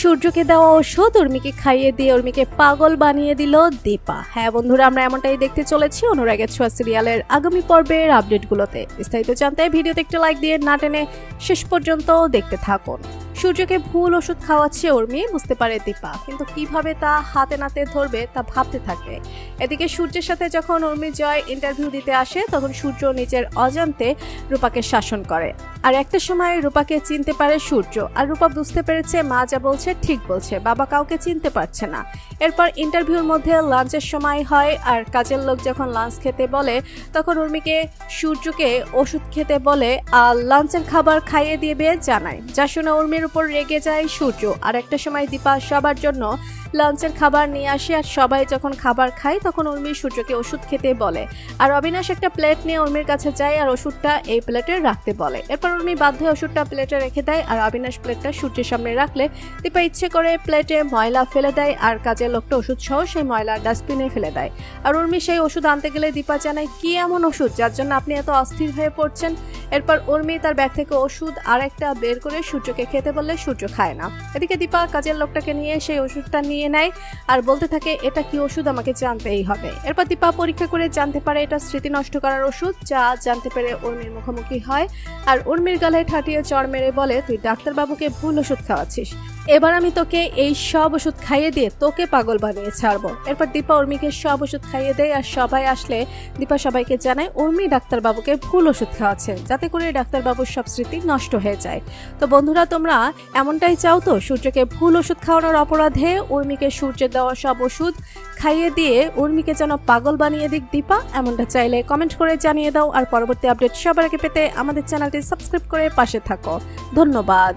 সূর্যকে দেওয়া ওষুধ উর্মিকে খাইয়ে দিয়ে উর্মিকে পাগল বানিয়ে দিল দীপা। হ্যাঁ বন্ধুরা, আমরা এমনটাই দেখতে চলেছি অনুরাগের ছোঁয়া সিরিয়ালের আগামী পর্বের আপডেটগুলোতে। বিস্তারিত জানতে ভিডিওতে একটা লাইক দিয়ে না টেনে শেষ পর্যন্ত দেখতে থাকুন। সূর্যকে ভুল ওষুধ খাওয়াচ্ছে উর্মি, বুঝতে পারে দীপা। কিন্তু কীভাবে তা হাতে নাতে ধরবে, তা ভাবতে থাকে। এদিকে সূর্যের সাথে যখন উর্মি জয় ইন্টারভিউ দিতে আসে, তখন সূর্য নিজের অজান্তে রূপাকে শাসন করে। আর একটা সময় রূপাকে চিনতে পারে সূর্য, আর রূপা বুঝতে পেরেছে মা যা বলছে ঠিক বলছে, বাবা কাউকে চিনতে পারছে না। এরপর ইন্টারভিউর মধ্যে লাঞ্চের সময় হয়, আর কাজের লোক যখন লাঞ্চ খেতে বলে, তখন উর্মিকে সূর্যকে ওষুধ খেতে বলে, আর লাঞ্চের খাবার খাইয়ে দিবে জানায়। যা শুনে উর্মির উপর রেগে যায় সূর্য। আর একটা সময় দীপা সবার জন্য লাঞ্চের খাবার নিয়ে আসে আর সবাই যখন খাবার খায়, তখন উর্মি সূর্যকে ওষুধ খেতে বলে। আর অবিনাশ একটা প্লেট নিয়ে উর্মির কাছে যায় আর ওষুধটা এই প্লেটে রাখতে বলে। এরপর উর্মি বাধ্য ওষুধটা প্লেটে রেখে দেয় আর অবিনাশ প্লেটটা সূর্যের সামনে রাখলে দীপা ইচ্ছে করে প্লেটে ময়লা ফেলে দেয় আর কাজের লোকটা ওষুধ সহ সেই ময়লা ডাস্টবিনে ফেলে দেয়। আর উর্মি সেই ওষুধ আনতে গেলে দীপা জানায়, কি এমন ওষুধ যার জন্য আপনি এত অস্থির হয়ে পড়ছেন? এরপর উর্মি তার ব্যাগ থেকে ওষুধ আর একটা বের করে সূর্যকে খেতে বললে সূর্য খায় না। এদিকে দীপা কাজের লোকটাকে নিয়ে সেই ওষুধটা নিয়ে নেয় আর বলতে থাকে, এটা কি ওষুধ? আমাকে জানতেই হবে। এরপর দীপা পরীক্ষা করে জানতে পারে এটা স্মৃতি নষ্ট করার ওষুধ, যা জানতে পেরে উর্মির মুখোমুখি হয়। আর উর্মির গালায় ঠাটিয়ে চড় মেরে বলে, তুই ডাক্তারবাবুকে ভুল ওষুধ খাওয়াচ্ছিস। এবার আমি তোকে এই সব ওষুধ খাইয়ে দিয়ে তোকে পাগল বানিয়ে ছাড়বো। এরপর দীপা উর্মিকে সব ওষুধ খাইয়ে দেয় আর সবাই আসলে দীপা সবাইকে জানায় উর্মি ডাক্তারবাবুকে ভুল ওষুধ খাওয়াচ্ছে, যাতে করে ডাক্তারবাবুর সব স্মৃতি নষ্ট হয়ে যায়। তো বন্ধুরা, তোমরা এমনটাই চাও তো, সূর্যকে ভুল ওষুধ খাওয়ানোর অপরাধে উর্মিকে সূর্যের দেওয়া সব ওষুধ খাইয়ে দিয়ে উর্মিকে যেন পাগল বানিয়ে দিক দীপা, এমনটা চাইলে কমেন্ট করে জানিয়ে দাও। আর পরবর্তী আপডেট সবার আগে পেতে আমাদের চ্যানেলটি সাবস্ক্রাইব করে পাশে থাকো। ধন্যবাদ।